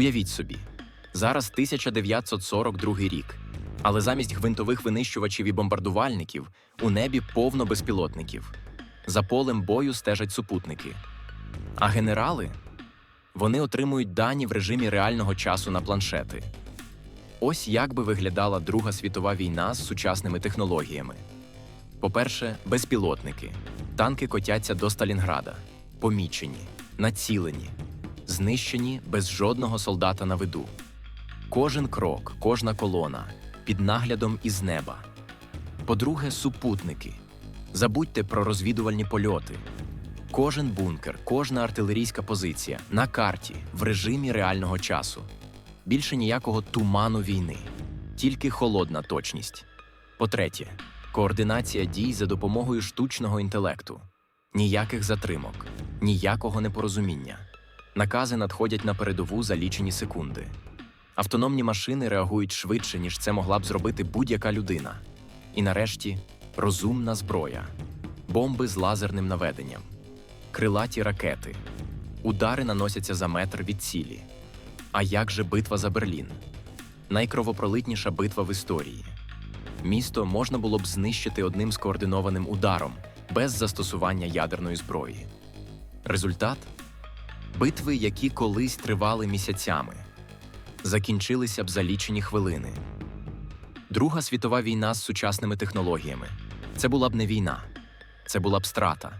Уявіть собі, зараз 1942 рік, але замість гвинтових винищувачів і бомбардувальників у небі повно безпілотників. За полем бою стежать супутники. А генерали вони отримують дані в режимі реального часу на планшети. Ось як би виглядала Друга світова війна з сучасними технологіями. По-перше, безпілотники. Танки котяться до Сталінграда, помічені, націлені, знищені без жодного солдата на виду. Кожен крок, кожна колона під наглядом із неба. По-друге, супутники. Забудьте про розвідувальні польоти. Кожен бункер, кожна артилерійська позиція на карті в режимі реального часу. Більше ніякого туману війни, тільки холодна точність. По-третє, координація дій за допомогою штучного інтелекту. Ніяких затримок, ніякого непорозуміння. Накази надходять на передову за лічені секунди. Автономні машини реагують швидше, ніж це могла б зробити будь-яка людина. І нарешті розумна зброя, бомби з лазерним наведенням, крилаті ракети. Удари наносяться за метр від цілі. А як же битва за Берлін? Найкровопролитніша битва в історії. Місто можна було б знищити одним скоординованим ударом без застосування ядерної зброї. Результат битви, які колись тривали місяцями, закінчилися б за лічені хвилини. Друга світова війна з сучасними технологіями це була б не війна, це була б страта.